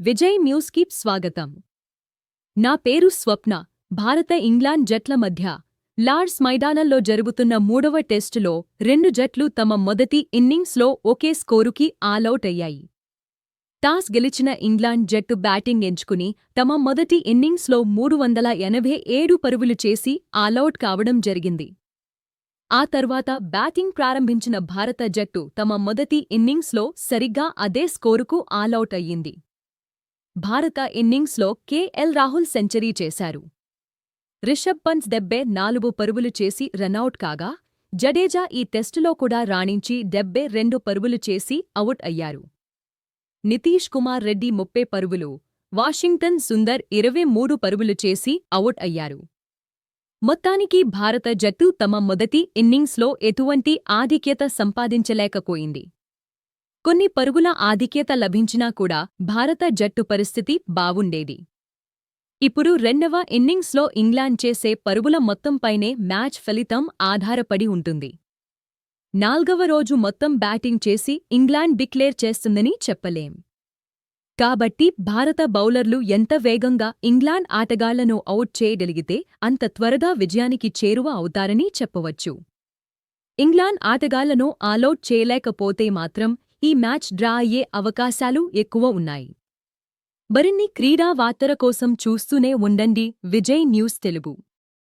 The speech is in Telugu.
విజయ్ న్యూస్కి స్వాగతం. నా పేరు స్వప్న. భారత ఇంగ్లాండ్ జట్ల మధ్య లార్డ్స్ మైదానంలో జరుగుతున్న మూడవ టెస్టులో రెండు జట్లు తమ మొదటి ఇన్నింగ్స్లో ఒకే స్కోరుకి ఆలౌట్ అయ్యాయి టాస్ గెలిచిన ఇంగ్లాండ్ జట్టు బ్యాటింగ్ ఎంచుకుని తమ మొదటి ఇన్నింగ్స్లో మూడు వందల ఎనభై ఏడు పరుగులు చేసి ఆలౌట్ కావడం జరిగింది. ఆ తర్వాత బ్యాటింగ్ ప్రారంభించిన భారత జట్టు తమ మొదటి ఇన్నింగ్స్లో సరిగ్గా అదే స్కోరుకు ఆలౌట్ అయ్యింది భారత ఇన్నింగ్స్లో కేఎల్ రాహుల్ సెంచరీ చేశారు. రిషబ్ పంత్ దెబ్బే నాలుగు పరుగులు చేసి రనౌట్ కాగా జడేజా ఈ టెస్టులో కూడా రాణించి డెబ్బే రెండు పరుగులు చేసి అవుట్ అయ్యారు. నితీష్ కుమార్ రెడ్డి ముప్పై పరుగులు వాషింగ్టన్ సుందర్ ఇరవై మూడు పరుగులు చేసి అవుట్ అయ్యారు. మొత్తానికి భారత జట్టు తమ మొదటి ఇన్నింగ్స్లో ఎటువంటి ఆధిక్యత సంపాదించలేకపోయింది. కొన్ని పరుగుల ఆధిక్యత లభించినా కూడా భారత జట్టు పరిస్థితి బావుండేది. ఇప్పుడు రెండవ ఇన్నింగ్స్లో ఇంగ్లాండ్ చేసే పరుగుల మొత్తంపైనే మ్యాచ్ ఫలితం ఆధారపడి ఉంటుంది. నాల్గవ రోజు మొత్తం బ్యాటింగ్ చేసి ఇంగ్లాండ్ డిక్లేర్ చేస్తుందని చెప్పలేం. కాబట్టి భారత బౌలర్లు ఎంత వేగంగా ఇంగ్లాండ్ ఆటగాళ్ళను అవుట్ చేయగలిగితే అంత త్వరగా విజయానికి చేరువ అవుతారని చెప్పవచ్చు. ఇంగ్లాండ్ ఆటగాళ్ళను ఆలౌట్ చేయలేకపోతే మాత్రం ఈ మ్యాచ్ డ్రా అయ్యే అవకాశాలు ఎక్కువ ఉన్నాయి. మరిన్ని క్రీడా వార్తల కోసం చూస్తూనే ఉండండి విజయ్ న్యూస్ తెలుగు.